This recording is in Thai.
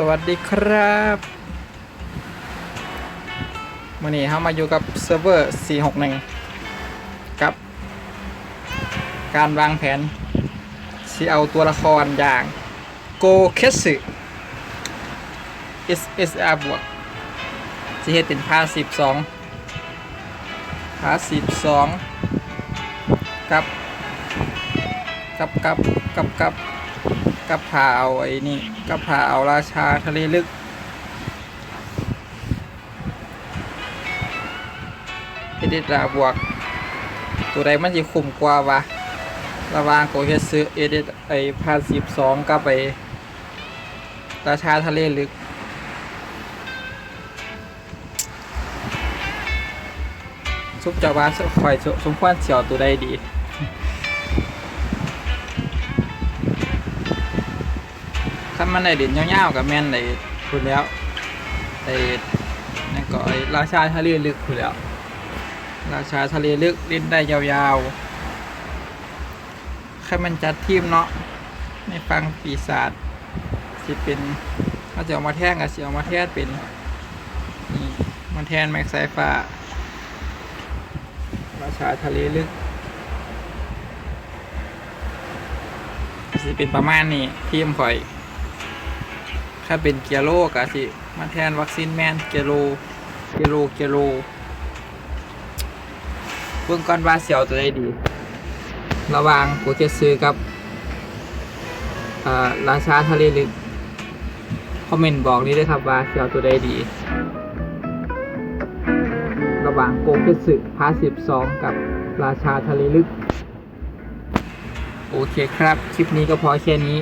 สวัสดีครับวันนี้เรามาอยู่กับเซิร์ฟเวอร์ 461 กับ การวางแผนที่เอาตัวละครอย่างโกเคสึ SSR บวกที่เฮ็ดเป็นพาสิบสองพาสิบสองกับ กับกับกับกับ กับพาเอาไอ้นี่กับพาเอาราชาทะเลลึกเอเดตราบวก ตัวใดมันจะคุ้มกว่าวะ ระวางโกเฮซึเอเดไอพาสิบสองกับไปราชาทะเลลึกซุปเจาว่าคอยสมควรเสียวตัวใดดี ถ้ามันได้เด่นยาวๆกับแมนได้คุณแล้วได้นั่นก็ไอ้ราชาทะเลลึกคุณแล้ว ราชาทะเลลึกเล่นได้ยาวๆแค่มันจัดทีมเนาะในฟังปีศาจสิเป็นถ้าจะเอามาแท่งกับสิเอามาแท่เป็นนี่มันแทนแม็กไซฟ้าราชาทะเลลึกสิเป็นประมาณนี้ทีมข่อย ถ้าเป็นเกียโลก็สิมาแทนวัคซีนแมนเกียโลเกียโลเกียโลเบื้องก้อนว่าเสียวตัวได้ดี ระหว่างโปรเจสซื้อกับราชาทะเลลึกคอมเมนต์บอกนี้ด้วยครับว่าเสียวตัวได้ดี ระหว่างโกเกสึพาสิบสองกับราชาทะเลลึก โอเคครับ คลิปนี้ก็พอแค่นี้